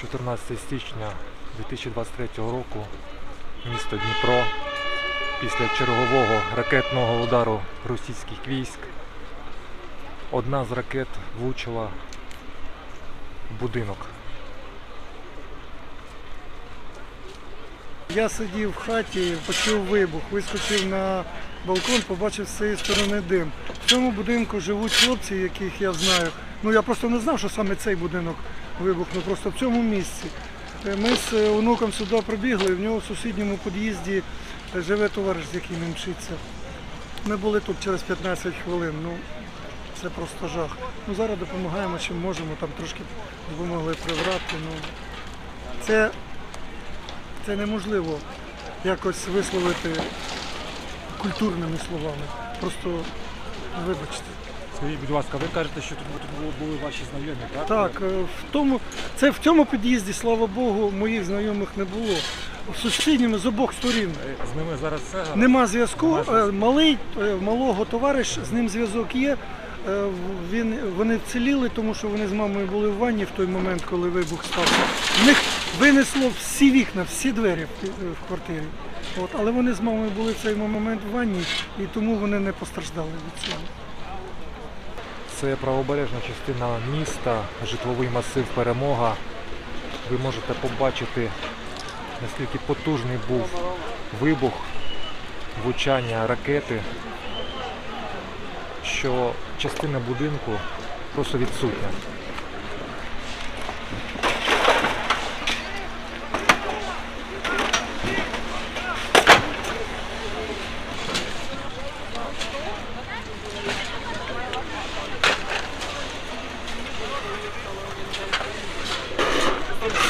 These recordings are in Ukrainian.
14 січня 2023 року місто Дніпро після чергового ракетного удару російських військ одна з ракет влучила в будинок. Я сидів в хаті, почув вибух, вискочив на балкон, побачив з цієї сторони дим. В цьому будинку живуть хлопці, яких я знаю. Ну я просто не знав, що саме цей будинок вибухнув, просто в цьому місці. Е, Ми з е, онуком сюди пробігли, в нього в сусідньому під'їзді е, живе товариш, з яким він вчиться. Ми були тут через 15 хвилин. Ну, це просто жах. Ну, зараз допомагаємо, чим можемо, там трошки допомогли прибрати. Ну, це це неможливо якось висловити культурними словами. Просто вибачте. Скажіть, будь ласка, ви кажете, що тут, тут були, ваші знайомі, так? Так, е, в тому, це в цьому під'їзді, слава Богу, моїх знайомих не було. В сусідньому з обох сторін Е, З ними зараз все гаразд? нема зв'язку. Нема. Е, Малий малого товариш, з ним зв'язок є. Він, вони вціліли, тому що вони з мамою були в ванні в той момент, коли вибух стався. В них винесло всі вікна, всі двері в квартирі. От, але вони з мамою були в цей момент в ванні, і тому вони не постраждали від цього. Це правобережна частина міста, житловий масив Перемога. Ви можете побачити, наскільки потужний був вибух, влучання ракети, що частина будинку просто відсутня.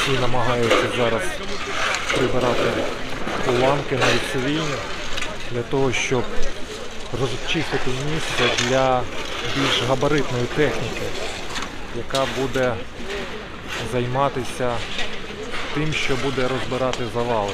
Всі намагаються зараз прибирати уламки навіть цивільні для того, щоб розчистити місце для більш габаритної техніки, яка буде займатися тим, що буде розбирати завали.